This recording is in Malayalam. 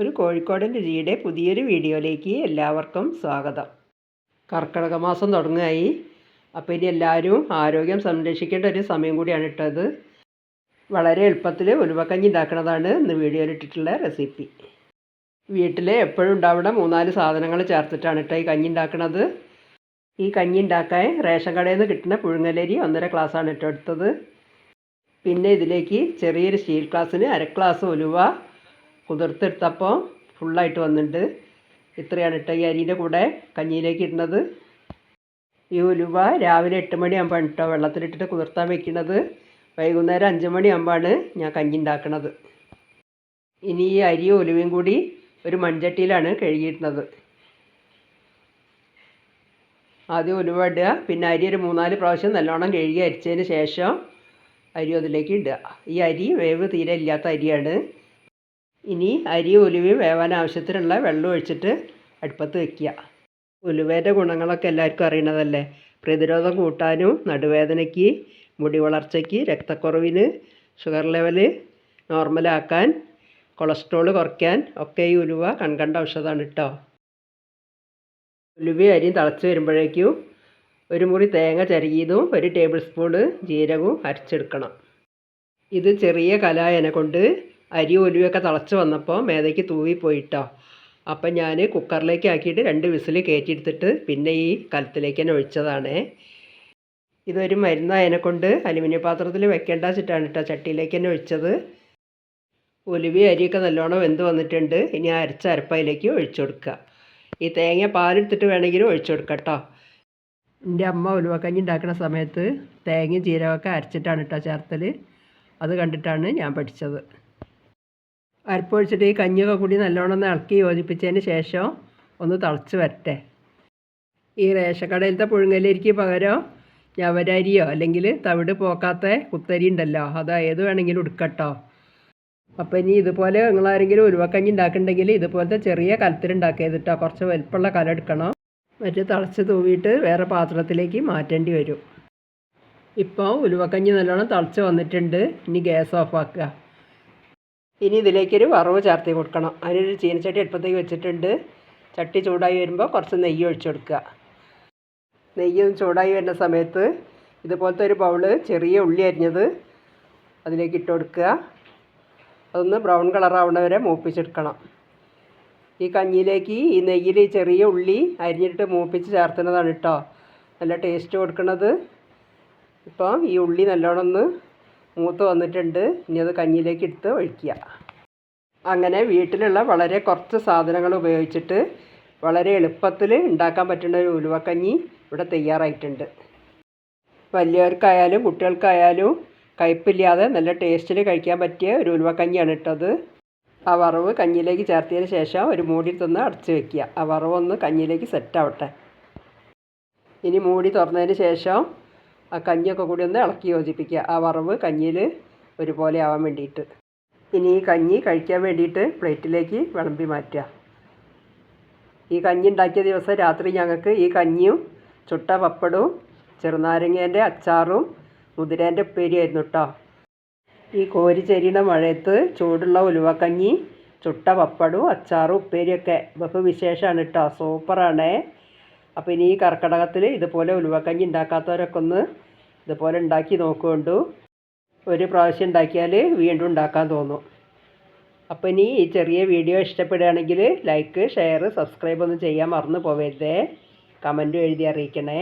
ഒരു കോഴിക്കോടൻ രുചിയുടെ പുതിയൊരു വീഡിയോയിലേക്ക് എല്ലാവർക്കും സ്വാഗതം. കർക്കിടക മാസം തുടങ്ങായി അപ്പോൾ ഇനി എല്ലാവരും ആരോഗ്യം സംരക്ഷിക്കേണ്ട ഒരു സമയം കൂടിയാണ് ഇട്ടത്. വളരെ എളുപ്പത്തിൽ ഉലുവക്കഞ്ഞി ഉണ്ടാക്കുന്നതാണ് ഇന്ന് വീഡിയോയിൽ ഇട്ടിട്ടുള്ള റെസിപ്പി. വീട്ടിൽ എപ്പോഴും ഉണ്ടാവുന്ന മൂന്നാൽ സാധനങ്ങൾ ചേർത്തിട്ടാണ് കേട്ടോ ഈ കഞ്ഞി ഉണ്ടാക്കുന്നത്. ഈ കഞ്ഞി ഉണ്ടാക്കാൻ റേഷൻ കടയിൽ നിന്ന് കിട്ടുന്ന പുഴുങ്ങലരി ഒന്നര ഗ്ലാസ്സാണ് ഇട്ടെടുത്തത് പിന്നെ ഇതിലേക്ക് ചെറിയൊരു സ്റ്റീൽ ഗ്ലാസ്സിന് അര ഗ്ലാസ് ഉലുവ കുതിർത്തെടുത്തപ്പോൾ ഫുള്ളായിട്ട് വന്നിട്ടുണ്ട്. ഇത്രയാണ് ഇട്ട ഈ അരിയുടെ കൂടെ കഞ്ഞിയിലേക്ക് ഇടുന്നത്. ഈ ഉലുവ രാവിലെ എട്ട് മണിയാകുമ്പോൾ കേട്ടോ വെള്ളത്തിലിട്ടിട്ട് കുതിർത്താൻ വെക്കുന്നത്. വൈകുന്നേരം അഞ്ച് മണിയാകുമ്പോഴാണ് ഞാൻ കഞ്ഞി ഉണ്ടാക്കുന്നത് ഇനി ഈ അരിയും ഉലുവയും കൂടി ഒരു മൺചട്ടിയിലാണ് കഴുകിയിടുന്നത്. ആദ്യം ഉലുവ ഇടുക പിന്നെ അരി ഒരു മൂന്നാൽ പ്രാവശ്യം നല്ലോണം കഴുകി അരിച്ചതിന് ശേഷം അരി അതിലേക്ക് ഇടുക. ഈ അരി വേവ് തീരെ ഇല്ലാത്ത അരിയാണ്. ഇനി അരി ഉലുവയും വേവാൻ ആവശ്യത്തിനുള്ള വെള്ളം ഒഴിച്ചിട്ട് അടുപ്പത്ത് വെക്കുക. ഉലുവേന്റെ ഗുണങ്ങളൊക്കെ എല്ലാവർക്കും അറിയണതല്ലേ? പ്രതിരോധം കൂട്ടാനും നടുവേദനയ്ക്ക് മുടി വളർച്ചയ്ക്ക് രക്തക്കുറവിന് ഷുഗർ ലെവൽ നോർമലാക്കാൻ കൊളസ്ട്രോൾ കുറയ്ക്കാൻ ഒക്കെ ഈ ഉലുവ കൺകണ്ട ഔഷധമാണ് കേട്ടോ ഉലുവ അരിയും തിളച്ച് വരുമ്പോഴേക്കും ഒരു മുറി തേങ്ങ ചരകിയതും ഒരു ടേബിൾ സ്പൂണ് ജീരകവും അരച്ചെടുക്കണം. ഇത് ചെറിയ കലായനെ കൊണ്ട് അരി ഒലിവൊക്കെ തിളച്ച് വന്നപ്പോൾ മേതയ്ക്ക് തൂവിപ്പോയിട്ടോ അപ്പം ഞാൻ കുക്കറിലേക്ക് ആക്കിയിട്ട് രണ്ട് വിസിൽ കയറ്റിയെടുത്തിട്ട് പിന്നെ ഈ കലത്തിലേക്ക് തന്നെ ഒഴിച്ചതാണ്. ഇതൊരു മരുന്നായതിനെ കൊണ്ട് അലുമിനിയം പാത്രത്തിൽ വെക്കേണ്ട വെച്ചിട്ടാണ് കേട്ടോ ചട്ടിയിലേക്ക് തന്നെ ഒഴിച്ചത്. ഒലിവി അരിയൊക്കെ നല്ലോണം വെന്ത് വന്നിട്ടുണ്ട്. ഇനി അരച്ച അരപ്പയിലേക്ക് ഒഴിച്ചു കൊടുക്കുക. ഈ തേങ്ങ പാലെടുത്തിട്ട് വേണമെങ്കിലും ഒഴിച്ചു കൊടുക്കുക കേട്ടോ. എന്റെ അമ്മ ഉലുവക്കഞ്ഞി ഉണ്ടാക്കുന്ന സമയത്ത് തേങ്ങയും ജീരകമൊക്കെ അരച്ചിട്ടാണ് കേട്ടോ ചേർത്തൽ അത് കണ്ടിട്ടാണ് ഞാൻ പഠിച്ചത്. അരപ്പൊഴിച്ചിട്ട് ഈ കഞ്ഞിയൊക്കെ കൂടി നല്ലോണം ഇളക്കി യോജിപ്പിച്ചതിന് ശേഷം ഒന്ന് തിളച്ച് വരട്ടെ. ഈ റേഷൻ കടയിലത്തെ പുഴുങ്ങലരിക്ക് പകരം ഞവരരിയോ അല്ലെങ്കിൽ തവിട് പോക്കാത്ത കുത്തരി ഉണ്ടല്ലോ അത് ഏത് വേണമെങ്കിലും എടുക്കട്ടോ അപ്പോൾ ഇനി ഇതുപോലെ നിങ്ങളാരെങ്കിലും ഉരുവക്കഞ്ഞി ഉണ്ടാക്കുന്നുണ്ടെങ്കിൽ ഇതുപോലത്തെ ചെറിയ കലത്തിലുണ്ടാക്കിയത് കേട്ടോ കുറച്ച് വലിപ്പമുള്ള കല എടുക്കണം. മറ്റേ തിളച്ച് തൂവിയിട്ട് വേറെ പാത്രത്തിലേക്ക് മാറ്റേണ്ടി വരും. ഇപ്പോൾ ഉലുവക്കഞ്ഞി നല്ലോണം തിളച്ച് വന്നിട്ടുണ്ട്. ഇനി ഗ്യാസ് ഓഫ് ആക്കുക. ഇനി ഇതിലേക്കൊരു വറവ് ചേർത്ത് കൊടുക്കണം. അതിനൊരു ചീനച്ചട്ടി അടുപ്പത്തേക്ക് വെച്ചിട്ടുണ്ട്. ചട്ടി ചൂടായി വരുമ്പോൾ കുറച്ച് നെയ്യ് ഒഴിച്ചു കൊടുക്കുക. നെയ്യ് ചൂടായി വരുന്ന സമയത്ത് ഇതുപോലത്തെ ഒരു ബൗൾ ചെറിയ ഉള്ളി അരിഞ്ഞത് അതിലേക്ക് ഇട്ട് കൊടുക്കുക. അതൊന്ന് ബ്രൗൺ കളറാവുന്ന വരെ മൂപ്പിച്ചെടുക്കണം. ഈ കഞ്ഞിയിലേക്ക് ഈ നെയ്യിൽ ചെറിയ ഉള്ളി അരിഞ്ഞിട്ട് മൂപ്പിച്ച് ചേർത്തുന്നതാണ് കേട്ടോ നല്ല ടേസ്റ്റ് കൊടുക്കുന്നത് ഇപ്പോൾ ഈ ഉള്ളി നല്ലോണം ഒന്ന് മൂത്ത് വന്നിട്ടുണ്ട്. ഇനി അത് കഞ്ഞിയിലേക്ക് എടുത്ത് ഒഴിക്കുക. അങ്ങനെ വീട്ടിലുള്ള വളരെ കുറച്ച് സാധനങ്ങൾ ഉപയോഗിച്ചിട്ട് വളരെ എളുപ്പത്തിൽ ഉണ്ടാക്കാൻ പറ്റുന്ന ഒരു ഉലുവക്കഞ്ഞി ഇവിടെ തയ്യാറായിട്ടുണ്ട്. വലിയവർക്കായാലും കുട്ടികൾക്കായാലും കയ്പില്ലാതെ നല്ല ടേസ്റ്റിൽ കഴിക്കാൻ പറ്റിയ ഒരു ഉലുവക്കഞ്ഞിയാണ് ഇട്ടത്. ആ വറവ് കഞ്ഞിയിലേക്ക് ചേർത്തതിന് ശേഷം ഒരു മൂടി തന്ന് അടച്ച് വെക്കുക. ആ വറവൊന്ന് കഞ്ഞിയിലേക്ക് സെറ്റാവട്ടെ ഇനി മൂടി തുറന്നതിന് ശേഷം ആ കഞ്ഞിയൊക്കെ കൂടി ഒന്ന് ഇളക്കി യോജിപ്പിക്കുക. ആ വറവ് കഞ്ഞിയിൽ ഒരുപോലെ ആവാൻ വേണ്ടിയിട്ട്. ഇനി ഈ കഞ്ഞി കഴിക്കാൻ വേണ്ടിയിട്ട് പ്ലേറ്റിലേക്ക് വിളമ്പി മാറ്റുക. ഈ കഞ്ഞി ഉണ്ടാക്കിയ ദിവസം രാത്രി ഞങ്ങൾക്ക് ഈ കഞ്ഞിയും ചുട്ട പപ്പടവും ചെറുനാരങ്ങേന്റെ അച്ചാറും മുതിരേന്റെ ഉപ്പേരിയായിരുന്നു കേട്ടോ ഈ കോരി ചെരിയുടെ മഴയത്ത് ചൂടുള്ള ഉലുവക്കഞ്ഞി ചുട്ട പപ്പടവും അച്ചാറും ഉപ്പേരിയൊക്കെ. ബഹുവിശേഷമാണ് കേട്ടോ സൂപ്പറാണേ. അപ്പോൾ ഇനി ഈ കർക്കിടകത്തിൽ ഇതുപോലെ ഉലുവക്കഞ്ഞി ഉണ്ടാക്കാത്തവരൊക്കെ ഒന്ന് ഇതുപോലെ ഉണ്ടാക്കി നോക്കുകൊണ്ടു. ഒരു പ്രാവശ്യം ഉണ്ടാക്കിയാൽ വീണ്ടും ഉണ്ടാക്കാൻ തോന്നും. അപ്പോൾ ഇനി ഈ ചെറിയ വീഡിയോ ഇഷ്ടപ്പെടുകയാണെങ്കിൽ ലൈക്ക് ഷെയർ സബ്സ്ക്രൈബ് ഒന്നും ചെയ്യാൻ മറന്നു പോവരുതേ. കമന്റും എഴുതി അറിയിക്കണേ.